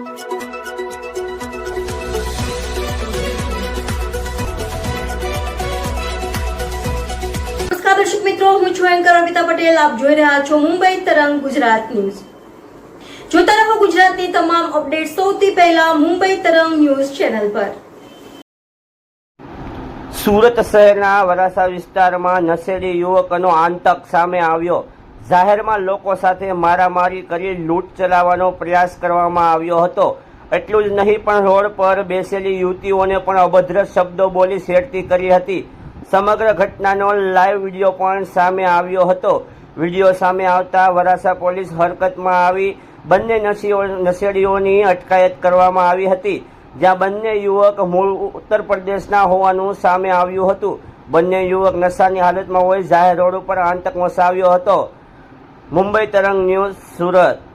દર્શક મિત્રો, હું છું એન્કર અમિતા પટેલ. આપ જોઈ રહ્યા છો મુંબઈ તરંગ ગુજરાત ન્યૂઝ. જોતા રહો ગુજરાતની તમામ અપડેટ સૌથી પહેલા મુંબઈ તરંગ ન્યૂઝ ચેનલ પર. સુરત શહેરના વરાસા વિસ્તારમાં નશેડી યુવકનો આંતક સામે આવ્યો. જાહેરમાં લોકો સાથે મારામારી કરી લૂંટ ચલાવવાનો પ્રયાસ કરવામાં આવ્યો હતો. એટલું જ નહીં પણ રોડ પર બેસેલી યુવતીઓને પણ અભદ્ર શબ્દો બોલી છેડતી કરી હતી. સમગ્ર ઘટનાનો લાઈવ વીડિયો પણ સામે આવ્યો હતો. વીડિયો સામે આવતા વરાસા પોલીસ હરકતમાં આવી બંને નશીઓ નશેડીઓની અટકાયત કરવામાં આવી હતી, જ્યાં બંને યુવક મૂળ ઉત્તર પ્રદેશના હોવાનું સામે આવ્યું હતું. બંને યુવક નશાની હાલતમાં હોય જાહેર રોડ ઉપર આંતક મસાવ્યો હતો. મુંબઈ તરંગ ન્યૂઝ સુરત.